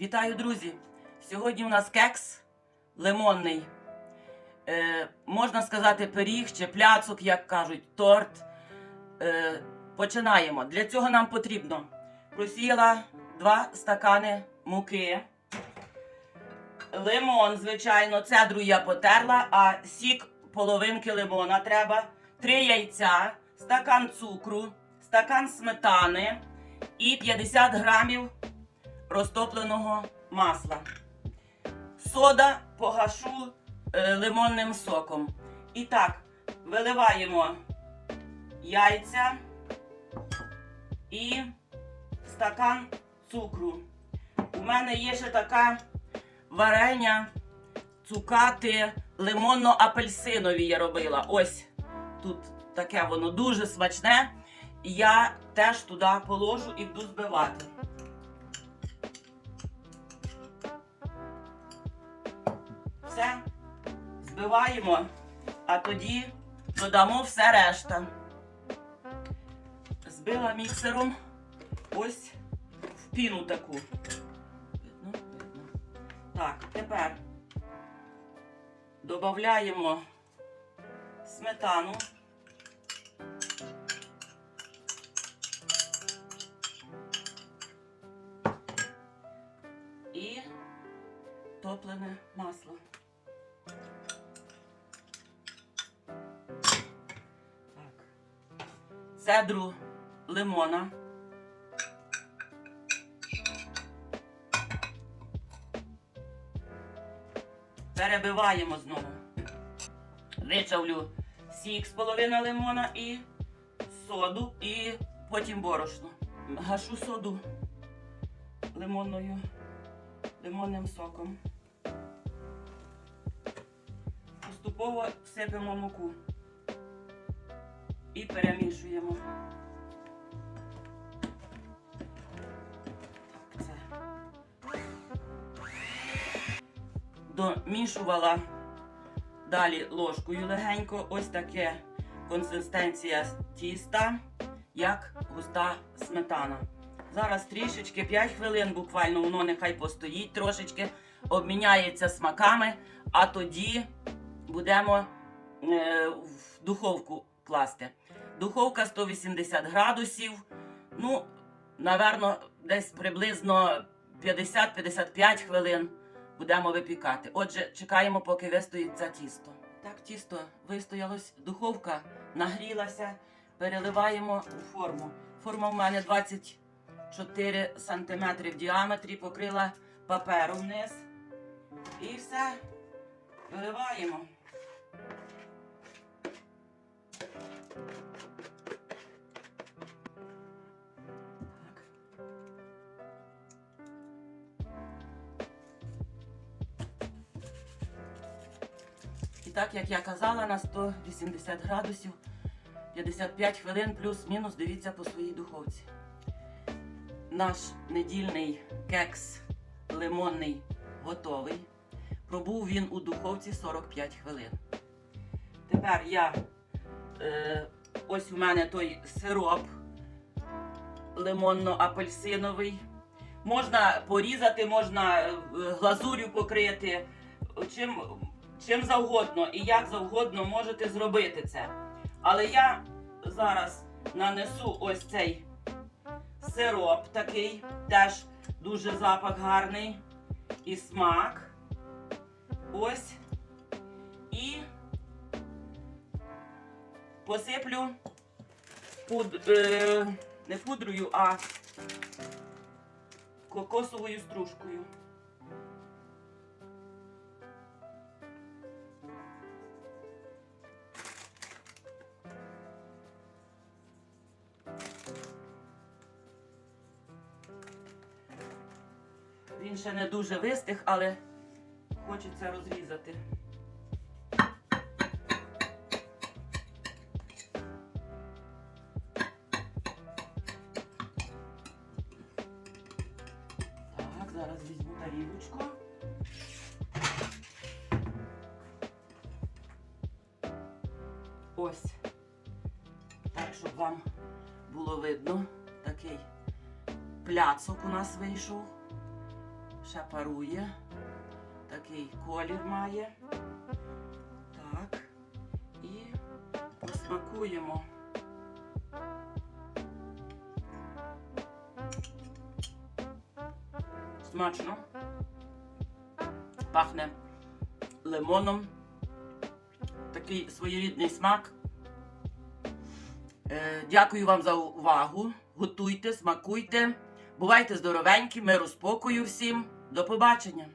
Вітаю, друзі! Сьогодні у нас кекс лимонний. Е, можна сказати, пиріг чи пляцок, як кажуть, торт. Е, починаємо. Для цього нам потрібно просіяла 2 стакани муки. Лимон, звичайно, цедру я потерла, а сік половинки лимона треба. Три яйця, стакан цукру, стакан сметани і 50 грамів розтопленого масла. Сода погашу е, лимонним соком. І так, виливаємо яйця і стакан цукру. У мене є ще така варення цукати лимонно-апельсинові я робила. Ось тут таке воно дуже смачне. Я теж туди положу і буду збивати. Все збиваємо, а тоді додамо все решта. Збила міксером ось в піну таку. Видно? Видно. Так, тепер додаємо сметану. І топлене масло. Цедру лимона. Перебиваємо знову. Вичавлю сік з половини лимона і соду, і потім борошно. Гашу соду лимонною, лимонним соком. Поступово сипемо муку і перемішуємо. Це. Домішувала далі ложкою легенько. Ось таке консистенція тіста, як густа сметана. Зараз трішечки 5 хвилин буквально воно нехай постоїть трошечки, обміняється смаками, а тоді будемо е, в духовку класти. Духовка 180 градусів. Ну, наверно, десь приблизно 50-55 хвилин будемо випікати. Отже, чекаємо, поки вистоїться тісто. Так, тісто вистоялось, духовка нагрілася, переливаємо у форму. Форма в мене 24 см в діаметрі, покрила папером вниз. І все, виливаємо. Так, як я казала, на 180 градусів 55 хвилин плюс-мінус дивіться по своїй духовці. Наш недільний кекс лимонний готовий. Пробув він у духовці 45 хвилин. Тепер я е, ось у мене той сироп лимонно-апельсиновий. Можна порізати, можна е, глазур'ю покрити, чим, чим завгодно і як завгодно можете зробити це. Але я зараз нанесу ось цей сироп такий, теж дуже запах гарний і смак. Ось. І посиплю пуд, е, не пудрою, а кокосовою стружкою. Він ще не дуже вистиг, але хочеться розрізати. Так, зараз візьму тарілочку. Ось. Так, щоб вам було видно, такий пляцок у нас вийшов. Ще парує. Такий колір має. Так. І посмакуємо. Смачно. Пахне лимоном. Такий своєрідний смак. Е, дякую вам за увагу. Готуйте, смакуйте. Бувайте здоровенькі, миру спокою всім. До побачення!